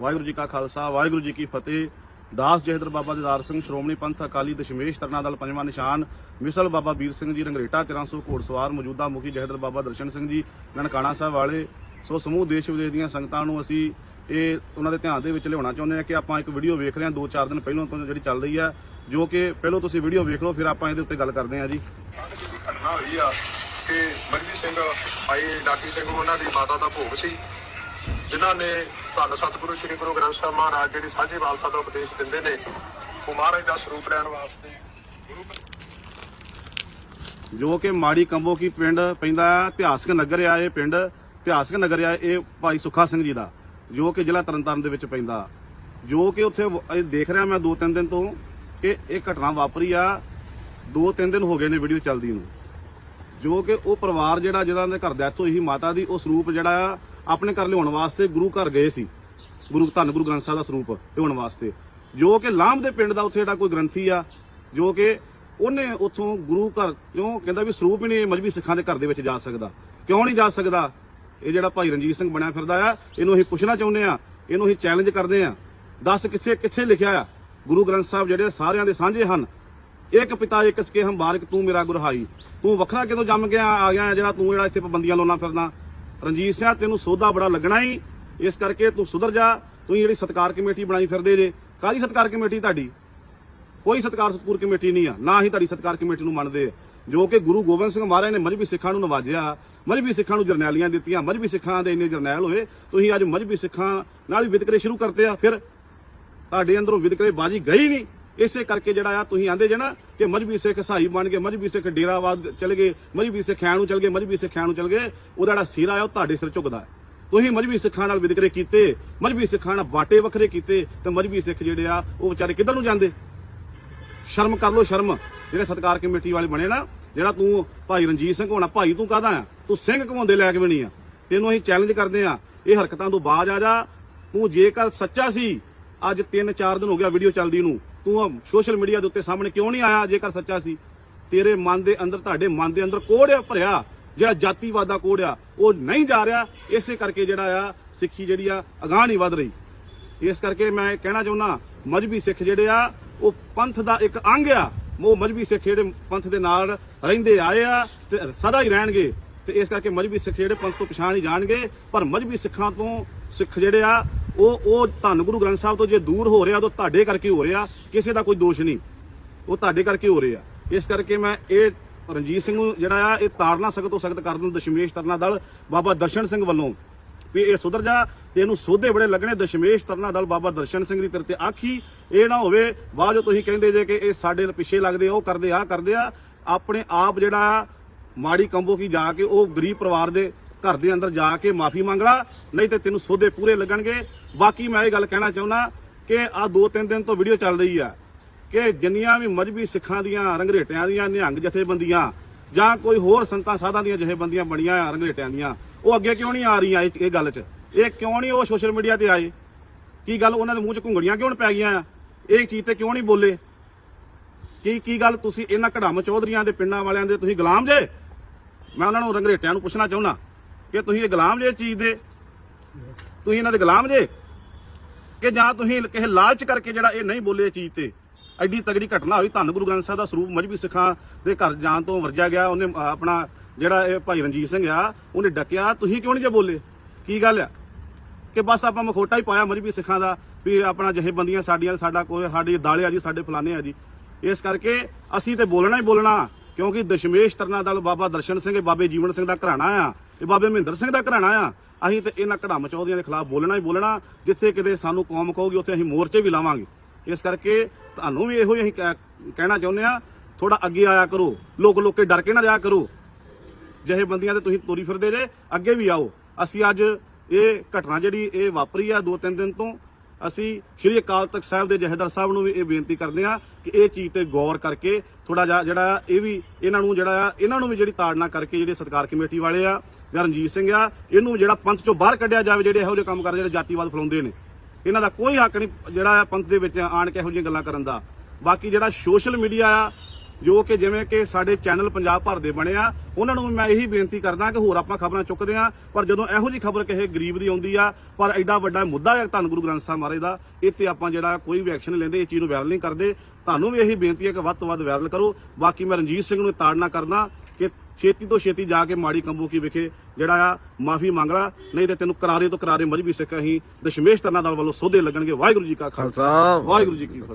ਵਾਹਿਗੁਰੂ ਜੀ ਕਾ ਖਾਲਸਾ, ਵਾਹਿਗੁਰੂ ਜੀ ਕੀ ਫਤਿਹ। ਦਾਸ ਜਹਦਰ ਬਾਬਾ ਦਿਦਾਰ ਸਿੰਘ, ਸ਼੍ਰੋਮਣੀ ਪੰਥ ਅਕਾਲੀ ਦਸ਼ਮੇਸ਼ ਤਰਨਾ ਦਲ ਪੰਜਵਾਂ ਨਿਸ਼ਾਨ, ਮਿਸਲ ਬਾਬਾ ਵੀਰ ਸਿੰਘ ਜੀ, ਰੰਗਰੇਟਾ 1300 ਘੋੜਸਵਾਰ, ਮੌਜੂਦਾ ਮੁਖੀ ਜਹਦਰ ਬਾਬਾ ਦਰਸ਼ਨ ਸਿੰਘ ਜੀ, ਨਨਕਾਣਾ ਸਾਹਿਬ ਵਾਲੇ। ਸੋ ਸਮੂਹ ਦੇਸ਼ ਵਿਦੇਸ਼ ਦੀਆਂ ਸੰਗਤਾਂ ਨੂੰ ਅਸੀਂ ਇਹ ਉਹਨਾਂ ਦੇ ਧਿਆਨ ਦੇ ਵਿੱਚ ਲਿਆਉਣਾ ਚਾਹੁੰਦੇ ਹਾਂ ਕਿ ਆਪਾਂ ਇੱਕ ਵੀਡੀਓ ਵੇਖ ਰਹੇ ਹਾਂ 2-4 ਦਿਨ ਪਹਿਲਾਂ ਤੋਂ ਜਿਹੜੀ ਚੱਲ ਰਹੀ ਹੈ, ਜੋ ਕਿ ਪਹਿਲਾਂ ਤੁਸੀਂ ਵੀਡੀਓ ਵੇਖ ਲਓ, ਫਿਰ ਆਪਾਂ ਇਹਦੇ ਉੱਤੇ ਗੱਲ ਕਰਦੇ ਹਾਂ ਜੀ। ਘਟਨਾ ਹੋਈ ਆ ਕਿ ਮਰਜ਼ੀ ਸਿੰਘ, ਭਾਈ ਲਾਗੀ ਸਿੰਘ ਉਹਨਾਂ ਦੀ ਮਾਤਾ ਦਾ ਭੋਗ ਸੀ। ਜਿਨ੍ਹਾਂ ਨੇ ਧੰਨ ਸਤਿਗੁਰੂ ਸ੍ਰੀ ਗੁਰੂ ਗ੍ਰੰਥ ਸਾਹਿਬ ਮਹਾਰਾਜ ਜਿਹੜੀ ਸਾਂਝੀ ਵਾਲਸਾ ਦਾ ਉਪਦੇਸ਼ ਦਿੰਦੇ ਨੇ, ਉਹ ਮਹਾਰਾਜ ਦਾ ਸਰੂਪ ਲੈਣ ਵਾਸਤੇ ਜੋ ਕਿ ਮਾੜੀ ਕੰਬੋ ਕੀ ਪਿੰਡ ਪੈਂਦਾ ਇਤਿਹਾਸਕ ਨਗਰ ਆ ਇਹ ਪਿੰਡ। ਇਤਿਹਾਸਕ ਨਗਰ ਆ ਇਹ ਭਾਈ ਸੁੱਖਾ ਸਿੰਘ ਜੀ ਦਾ, ਜੋ ਕਿ ਜ਼ਿਲ੍ਹਾ ਤਰਨਤਾਰਨ ਦੇ ਵਿੱਚ ਪੈਂਦਾ। ਜੋ ਕਿ ਉੱਥੇ ਦੇਖ ਰਿਹਾ ਮੈਂ ਦੋ ਤਿੰਨ ਦਿਨ ਤੋਂ ਕਿ ਇਹ ਘਟਨਾ ਵਾਪਰੀ ਆ। ਦੋ ਤਿੰਨ ਦਿਨ ਹੋ ਗਏ ਨੇ ਵੀਡੀਓ ਚੱਲਦੀ ਨੂੰ। ਜੋ ਕਿ ਉਹ ਪਰਿਵਾਰ ਜਿਹੜਾ ਜਿਹਨਾਂ ਦੇ ਘਰ ਡੈਥ ਹੋਈ ਸੀ, ਮਾਤਾ ਦੀ, ਉਹ ਸਰੂਪ ਜਿਹੜਾ ਆ, ਆਪਣੇ ਘਰ ਲਿਆਉਣ ਵਾਸਤੇ ਗੁਰੂ ਘਰ ਗਏ ਸੀ। ਗੁਰੂ ਧੰਨ ਗੁਰੂ ਗ੍ਰੰਥ ਸਾਹਿਬ ਦਾ ਸਰੂਪ ਲਿਆਉਣ ਵਾਸਤੇ। ਜੋ ਕਿ ਲਾਂਭ ਦੇ ਪਿੰਡ ਦਾ ਉੱਥੇ ਜਿਹੜਾ ਕੋਈ ਗ੍ਰੰਥੀ ਆ, ਜੋ ਕਿ ਉਹਨੇ ਉੱਥੋਂ ਗੁਰੂ ਘਰ ਕਿਉਂ ਕਹਿੰਦਾ ਵੀ ਸਰੂਪ ਹੀ ਨਹੀਂ ਮਜਬੀ ਸਿੱਖਾਂ ਦੇ ਘਰ ਦੇ ਵਿੱਚ ਜਾ ਸਕਦਾ। ਕਿਉਂ ਨਹੀਂ ਜਾ ਸਕਦਾ? ਇਹ ਜਿਹੜਾ ਭਾਈ ਰਣਜੀਤ ਸਿੰਘ ਬਣਿਆ ਫਿਰਦਾ ਆ, ਇਹਨੂੰ ਅਸੀਂ ਪੁੱਛਣਾ ਚਾਹੁੰਦੇ ਆ, ਇਹਨੂੰ ਅਸੀਂ ਚੈਲੰਜ ਕਰਦੇ ਆ। ਦੱਸ ਕਿੱਥੇ ਕਿੱਥੇ ਲਿਖਿਆ ਆ? ਗੁਰੂ ਗ੍ਰੰਥ ਸਾਹਿਬ ਜਿਹੜੇ ਸਾਰਿਆਂ ਦੇ ਸਾਂਝੇ ਹਨ। ਇੱਕ ਪਿਤਾ, ਇੱਕ ਸਕੇ ਹਮ ਬਾਰਕ ਤੂੰ ਮੇਰਾ ਗੁਰਹਾਈ। ਤੂੰ ਵੱਖਰਾ ਕਿਦੋਂ ਜੰਮ ਗਿਆ ਆ ਗਿਆ ਜਿਹੜਾ ਤੂੰ ਜਿਹੜਾ ਇੱਥੇ ਪਾਬੰਦੀਆਂ ਲਾਉਣਾ ਫਿਰਦਾ ਰਣਜੀਤ ਸਿੰਘ, ਤੈਨੂੰ ਸੋਧਾ ਬੜਾ ਲੱਗਣਾ ਹੀ ਇਸ ਕਰਕੇ ਤੂੰ ਸੁਧਰ ਜਾ। ਤੂੰ ਜਿਹੜੀ ਸਤਕਾਰ ਕਮੇਟੀ ਬਣਾਈ ਫਿਰਦੇ ਜੇ। ਕਾਹਦੀ ਸਤਕਾਰ ਕਮੇਟੀ ਤੁਹਾਡੀ? ਕੋਈ ਸਤਕਾਰ ਸਤਪੂਰ ਕਮੇਟੀ ਨਹੀਂ ਆ। ਨਾ ਹੀ ਤੁਹਾਡੀ ਸਤਕਾਰ ਕਮੇਟੀ ਨੂੰ ਮੰਨਦੇ ਜੋ ਕਿ ਗੁਰੂ ਗੋਬਿੰਦ ਸਿੰਘ ਮਹਾਰਾਜ ਨੇ ਮਜਬੀ ਸਿੱਖਾਂ ਨੂੰ ਨਵਾਜਿਆ। ਮਜਬੀ ਸਿੱਖਾਂ ਨੂੰ ਜਰਨੈਲੀਆਂ ਦਿੱਤੀਆਂ। ਮਜਬੀ ਸਿੱਖਾਂ ਦੇ ਇੰਨੇ ਜਰਨੈਲ ਹੋਏ। ਤੁਸੀਂ ਅੱਜ ਮਜਬੀ ਸਿੱਖਾਂ ਨਾਲ ਹੀ ਵਿਤਕਰੇ ਸ਼ੁਰੂ ਕਰਤੇ ਆ। ਫਿਰ ਤੁਹਾਡੇ ਅੰਦਰੋਂ ਵਿਤਕਰੇ ਬਾਜੀ ਗਈ ਨਹੀਂ। ਇਸੇ ਕਰਕੇ ਜਿਹੜਾ ਆ ਤੁਸੀਂ ਆਂਦੇ ਜੇ ਨਾ ਕਿ ਮਜਬੀ ਸਿੱਖ ਸਾਈ ਬਣ ਗਏ ਮਜਬੀ ਸਿੱਖ ਡੇਰਾਵਾਦ ਚਲ ਗਏ ਮਜਬੀ ਸਿੱਖਾਂ ਨੂੰ ਚਲ ਗਏ ਮਜਬੀ ਸਿੱਖਾਂ ਨੂੰ ਚਲ ਗਏ, ਉਹਦਾ ਜਿਹੜਾ ਸਿਰ ਆ ਉਹ ਤੁਹਾਡੇ ਸਿਰ ਝੁਕਦਾ। ਹੈ ਤੁਸੀਂ ਮਜਬੀ ਸਿੱਖਾਂ ਨਾਲ ਵਿਤਕਰੇ ਕੀਤੇ ਮਜਬੀ ਸਿੱਖਾਂ ਨਾਲ ਬਾਟੇ ਵੱਖਰੇ ਕੀਤੇ, ਤੇ ਮਜਬੀ ਸਿੱਖ ਜਿਹੜੇ ਆ, ਉਹ ਵਿਚਾਰੇ ਕਿੱਧਰ ਨੂੰ ਜਾਂਦੇ? ਸ਼ਰਮ ਕਰ ਲੋ ਸ਼ਰਮ। ਜਿਹੜੇ ਸਤਕਾਰ ਕਮੇਟੀ ਵਾਲੇ ਬਣੇ ਨਾ, ਜਿਹੜਾ ਤੂੰ ਭਾਈ ਰਣਜੀਤ ਸਿੰਘ ਹੋਣਾ, ਭਾਈ ਤੂੰ ਕਾਹਦਾ ਆ? ਤੂੰ ਸਿੰਘ ਘਵਾਉਂਦੇ ਲੈ ਕੇ ਵੀ ਨਹੀਂ ਆ। ਤੈਨੂੰ ਅਸੀਂ ਚੈਲੰਜ ਕਰਦੇ ਆ, ਇਹ ਹਰਕਤਾਂ ਤੋਂ ਬਾਜ ਆ ਜਾ। ਤੂੰ ਜੇਕਰ ਸੱਚਾ ਸੀ, ਅੱਜ 3-4 ਦਿਨ ਹੋ ਗਿਆ ਵੀਡੀਓ ਚੱਲਦੀ ਨੂੰ ਤੂੰ ਸੋਸ਼ਲ ਮੀਡੀਆ ਦੇ ਉੱਤੇ ਸਾਹਮਣੇ ਕਿਉਂ ਨਹੀਂ ਆਇਆ ਜੇਕਰ ਸੱਚਾ ਸੀ? ਤੇਰੇ ਮਨ ਦੇ ਅੰਦਰ, ਤੁਹਾਡੇ ਮਨ ਦੇ ਅੰਦਰ ਕੋੜ ਭਰਿਆ। ਜਿਹੜਾ ਜਾਤੀਵਾਦ ਦਾ ਕੋੜ ਆ, ਉਹ ਨਹੀਂ ਜਾ ਰਿਹਾ। ਇਸੇ ਕਰਕੇ ਜਿਹੜਾ ਆ, ਸਿੱਖੀ ਜਿਹੜੀ ਆ, ਅਗਾਂਹ ਨਹੀਂ ਵੱਧ ਰਹੀ। ਇਸ ਕਰਕੇ ਮੈਂ ਕਹਿਣਾ ਚਾਹੁੰਦਾ, ਮਜਬੀ ਸਿੱਖ ਜਿਹੜੇ ਆ, ਉਹ ਪੰਥ ਦਾ ਇੱਕ ਅੰਗ ਆ। ਉਹ ਮਜਬੀ ਸਿੱਖ ਜਿਹੜੇ ਪੰਥ ਦੇ ਨਾਲ ਰਹਿੰਦੇ ਆਏ ਆ ਤੇ ਸਦਾ ਹੀ ਰਹਿਣਗੇ। ਤੇ ਇਸ ਕਰਕੇ ਮਜਬੀ ਸਿੱਖ ਜਿਹੜੇ ਪੰਥ ਤੋਂ ਪਛਾਣ ਹੀ ਜਾਣਗੇ ਪਰ ਮਜਬੀ ਸਿੱਖਾਂ ਤੋਂ ਸਿੱਖ ਜਿਹੜੇ ਆ ਉਹ ਉਹ ਧੰਨ ਗੁਰੂ ਗ੍ਰੰਥ ਸਾਹਿਬ ਤੋਂ ਜੇ ਦੂਰ ਹੋ ਰਿਹਾ ਤਾਂ ਤੁਹਾਡੇ ਕਰਕੇ ਹੋ ਰਿਹਾ ਕਿਸੇ ਦਾ ਕੋਈ ਦੋਸ਼ ਨਹੀਂ। ਉਹ ਤੁਹਾਡੇ ਕਰਕੇ ਹੋ ਰਿਹਾ ਇਸ ਕਰਕੇ ਮੈਂ ਇਹ ਰਣਜੀਤ ਸਿੰਘ ਨੂੰ ਜਿਹੜਾ ਆ ਇਹ ਤਾੜਨਾ ਸਖਤ ਤੋਂ ਸਖਤ ਕਰ ਦਿੰਦਾ ਦਸ਼ਮੇਸ਼ ਤਰਨਾ ਦਲ ਬਾਬਾ ਦਰਸ਼ਨ ਸਿੰਘ ਵੱਲੋਂ। ਵੀ ਇਹ ਸੁਧਰ ਜਾ ਤੇ ਇਹਨੂੰ ਸੋਧੇ ਬੜੇ ਲੱਗਣੇ ਦਸ਼ਮੇਸ਼ ਤਰਨਾ ਦਲ ਬਾਬਾ ਦਰਸ਼ਨ ਸਿੰਘ ਦੀ ਤੇਰੇ ਤੇ ਆਖੀ। ਇਹ ਨਾ ਹੋਵੇ ਬਾਅਦ ਜੋ ਤੁਸੀਂ ਕਹਿੰਦੇ ਜੇ ਕਿ ਇਹ ਸਾਡੇ ਪਿੱਛੇ ਲੱਗਦੇ ਆ, ਉਹ ਕਰਦੇ ਆ ਕਰਦੇ ਆ। ਆਪਣੇ ਆਪ ਜਿਹੜਾ ਮਾੜੀ ਕੰਬੋ ਕੀ ਜਾ ਕੇ ਉਹ ਗਰੀਬ ਪਰਿਵਾਰ ਦੇ ਘਰ ਦੇ ਅੰਦਰ ਜਾ ਕੇ ਮਾਫੀ ਮੰਗ ਲਾ, ਨਹੀਂ ਤੇ ਤੈਨੂੰ ਸੋਧੇ ਪੂਰੇ ਲੱਗਣਗੇ। ਬਾਕੀ ਮੈਂ ਇਹ ਗੱਲ ਕਹਿਣਾ ਚਾਹੁੰਦਾ ਕਿ ਆ ਦੋ ਤਿੰਨ ਦਿਨ ਤੋਂ ਵੀਡੀਓ ਚੱਲ ਰਹੀ ਆ ਕਿ ਜਿੰਨੀਆਂ ਵੀ ਮਜਬੀ ਸਿੱਖਾਂ ਦੀਆਂ, ਰੰਗਰੇਟਿਆਂ ਦੀਆਂ, ਨਿਹੰਗ ਜਥੇਬੰਦੀਆਂ ਜਾਂ ਕੋਈ ਹੋਰ ਸੰਤਾਂ ਸਾਧਾਂ ਦੀਆਂ ਜਥੇਬੰਦੀਆਂ ਬਣੀਆਂ ਆ, ਰੰਗਰੇਟਿਆਂ ਦੀਆਂ, ਉਹ ਅੱਗੇ ਕਿਉਂ ਨਹੀਂ ਆ ਰਹੀਆਂ ਇਹ 'ਚ- ਇਹ ਗੱਲ 'ਚ? ਇਹ ਕਿਉਂ ਨਹੀਂ ਉਹ ਸੋਸ਼ਲ ਮੀਡੀਆ ਤੇ ਆਏ? ਕੀ ਗੱਲ ਉਹਨਾਂ ਦੇ ਮੂੰਹ 'ਚ ਘੁੰਗੜੀਆਂ ਕਿਉਂ ਪੈ ਗਈਆਂ ਆ? ਇਹ ਚੀਜ਼ ਤੇ ਕਿਉਂ ਨਹੀਂ ਬੋਲੇ? ਕੀ ਕੀ ਗੱਲ ਤੁਸੀਂ ਇਹਨਾਂ ਕਢਾਮ ਚੌਧਰੀਆਂ ਦੇ ਪਿੰਡਾਂ ਵਾਲਿਆਂ ਦੇ ਤੁਸੀਂ ਗੁਲਾਮ ਜੇ? ਮੈਂ ਉਹਨਾਂ ਨੂੰ ਰੰਗਰੇਟਿਆਂ ਨੂੰ ਪੁੱਛਣਾ ਚਾਹੁੰਦਾ ਕਿ ਤੁਸੀਂ ਇਹ ਗੁਲਾਮ ਜੇ ਇਸ ਚੀਜ਼ ਦੇ? ਤੁਸੀਂ ਇਹਨਾਂ ਦੇ ਗੁਲਾਮ ਜੇ? ਕਿ ਜਾਂ ਤੁਸੀਂ ਕਿਸੇ ਲਾਲਚ ਕਰਕੇ ਜਿਹੜਾ ਇਹ ਨਹੀਂ ਬੋਲੇ ਇਹ ਚੀਜ਼ ਤੇ? ਐਡੀ ਤਗੜੀ ਘਟਨਾ ਹੋਈ, ਧੰਨ ਗੁਰੂ ਗ੍ਰੰਥ ਸਾਹਿਬ ਦਾ ਸਰੂਪ ਮਜਬੀ ਸਿੱਖਾਂ ਦੇ ਘਰ ਜਾਣ ਤੋਂ ਵਰਜਿਆ ਗਿਆ। ਉਹਨੇ ਆਪਣਾ ਜਿਹੜਾ ਇਹ ਭਾਈ ਰਣਜੀਤ ਸਿੰਘ ਆ, ਉਹਨੇ ਡੱਕਿਆ। ਤੁਸੀਂ ਕਿਉਂ ਨਹੀਂ ਜੇ ਬੋਲੇ? ਕੀ ਗੱਲ ਆ? ਕਿ ਬਸ ਆਪਾਂ ਮਖੋਟਾ ਹੀ ਪਾਇਆ ਮਜਬੀ ਸਿੱਖਾਂ ਦਾ, ਵੀ ਆਪਣਾ ਜਥੇਬੰਦੀਆਂ ਸਾਡੀਆਂ, ਸਾਡਾ ਕੋਈ, ਸਾਡੀ ਦਾਲੇ ਆ ਜੀ, ਸਾਡੇ ਫਲਾਣੇ ਆ ਜੀ। ਇਸ ਕਰਕੇ ਅਸੀਂ ਤੇ ਬੋਲਣਾ ਹੀ ਬੋਲਣਾ। ਕਿਉਂਕਿ ਦਸ਼ਮੇਸ਼ ਤਰਨਾ ਦਲ ਬਾਬਾ ਦਰਸ਼ਨ ਸਿੰਘ ਬਾਬੇ ਜੀਵਨ ਸਿੰਘ ਦਾ ਘਰਾਣਾ ਆ, ਇਹ ਬਾਬੇ ਮਹਿੰਦਰ ਸਿੰਘ ਦਾ ਘਰਾਣਾ ਆ। ਅਸੀਂ ਤੇ ਇਹਨਾਂ ਕੜਾਮ ਚੌਧਰੀਆਂ ਦੇ ਖਿਲਾਫ ਬੋਲਣਾ ਹੀ ਬੋਲਣਾ, ਜਿੱਥੇ ਕਿਤੇ ਸਾਨੂੰ ਕੌਮ ਕਹੋਗੀ, ਉੱਥੇ ਅਸੀਂ ਮੋਰਚੇ ਵੀ ਲਾਵਾਂਗੇ। ਇਸ ਕਰਕੇ ਤੁਹਾਨੂੰ ਵੀ ਇਹੋ ਹੀ ਅਸੀਂ ਕਹਿ- ਕਹਿਣਾ ਚਾਹੁੰਦੇ ਆ ਥੋੜਾ ਅੱਗੇ ਆਇਆ ਕਰੋ, ਲੋਕ ਲੋਕੇ ਡਰ ਕੇ ਨਾ ਰਿਹਾ ਕਰੋ। ਜਿਹੇ ਬੰਦੀਆਂ ਤੇ ਤੁਸੀਂ ਤੋਰੀ ਫਿਰਦੇ ਜੇ, ਅੱਗੇ ਵੀ ਆਓ। ਅਸੀਂ ਅੱਜ ਇਹ ਘਟਨਾ ਜਿਹੜੀ ਇਹ ਵਾਪਰੀ ਆ ਦੋ ਤਿੰਨ ਦਿਨ ਤੋਂ ਅਸੀਂ ਸ਼੍ਰੀ ਅਕਾਲ ਤਖਤ ਸਾਹਿਬ ਦੇ ਜਹੇਦਾਰ ਸਾਹਿਬ ਨੂੰ ਵੀ ਇਹ ਬੇਨਤੀ ਕਰਦੇ ਹਾਂ ਕਿ ਇਹ ਚੀਜ਼ ਤੇ ਗੌਰ ਕਰਕੇ ਥੋੜਾ ਜਿਹਾ ਜਿਹੜਾ ਆ ਇਹ ਵੀ ਇਹਨਾਂ ਨੂੰ ਜਿਹੜਾ ਆ, ਇਹਨਾਂ ਨੂੰ ਵੀ ਜਿਹੜੀ ਤਾੜਨਾ ਕਰਕੇ ਜਿਹੜੇ ਸਤਕਾਰ ਕਮੇਟੀ ਵਾਲੇ ਆ ਜਾਂ ਰਣਜੀਤ ਸਿੰਘ ਆ, ਇਹਨੂੰ ਜਿਹੜਾ ਪੰਥ ਚੋਂ ਬਾਹਰ ਕੱਢਿਆ ਜਾਵੇ ਜਿਹੜੇ ਇਹੋ ਜਿਹੇ ਕੰਮ ਕਰਦੇ ਜਿਹੜੇ ਜਾਤੀਵਾਦ ਫੈਲਾਉਂਦੇ ਨੇ। ਇਹਨਾਂ ਦਾ ਕੋਈ ਹੱਕ ਨਹੀਂ ਜਿਹੜਾ ਆ ਪੰਥ ਦੇ ਵਿੱਚ ਆਣ ਕੇ ਇਹੋ ਜਿਹੀਆਂ ਗੱਲਾਂ ਕਰਨ ਦਾ। ਬਾਕੀ ਜਿਹੜਾ ਸੋਸ਼ਲ ਮੀਡੀਆ ਆ ਜੋ ਕਿ ਜਿਵੇਂ ਕਿ ਸਾਡੇ ਚੈਨਲ ਪੰਜਾਬ ਭਰ ਦੇ ਬਣੇ ਆ ਉਹਨਾਂ ਨੂੰ ਮੈਂ ਇਹੀ ਬੇਨਤੀ ਕਰਦਾ ਕਿ ਹੋਰ ਆਪਾਂ ਖਬਰਾਂ ਚੁੱਕਦੇ ਆ ਪਰ ਜਦੋਂ ਇਹੋ ਜੀ ਖਬਰ ਕਿਸੇ ਗਰੀਬ ਦੀ ਆਉਂਦੀ ਆ ਪਰ ਐਡਾ ਵੱਡਾ ਮੁੱਦਾ ਹੈ ਧੰਨ ਗੁਰੂ ਗ੍ਰੰਥ ਸਾਹਿਬ ਮਹਾਰਾਜ ਦਾ ਤੇ ਆਪਾਂ ਜਿਹੜਾ ਕੋਈ ਵੀ ਐਕਸ਼ਨ ਲੈਂਦੇ ਇਹ ਚੀਜ਼ ਨੂੰ ਵਾਇਰਲ ਨਹੀਂ ਕਰਦੇ। ਤੁਹਾਨੂੰ ਵੀ ਇਹੀ ਬੇਨਤੀ ਹੈ ਕਿ ਵੱਧ ਤੋਂ ਵੱਧ ਵਾਇਰਲ ਕਰੋ। ਬਾਕੀ ਮੈਂ ਰਣਜੀਤ ਸਿੰਘ ਨੂੰ ਤਾੜਨਾ ਕਰਦਾ ਕਿ ਛੇਤੀ ਤੋਂ ਛੇਤੀ ਜਾ ਕੇ ਮਾੜੀ ਕੰਬੂ ਕੀ ਵਿਖੇ ਜਿਹੜਾ ਆ ਮਾਫੀ ਮੰਗ ਲਾ ਨਹੀਂ ਤੇ ਤੈਨੂੰ ਕਰਾਰੇ ਤੋਂ ਕਰਾਰੇ ਮਜਬੀ ਸਿੱਖ ਅਸੀਂ। ਦਸ਼ਮੇਸ਼ ਤਰਨਾ ਦਲ ਵੱਲੋਂ ਸੋਧੇ ਲੱਗਣਗੇ। ਵਾਹਿਗੁਰੂ ਜੀ ਕਾ ਖਾਲਸਾ। ਵਾਹਿਗੁਰੂ ਜੀ ਕੀ ਫਤਿਹ।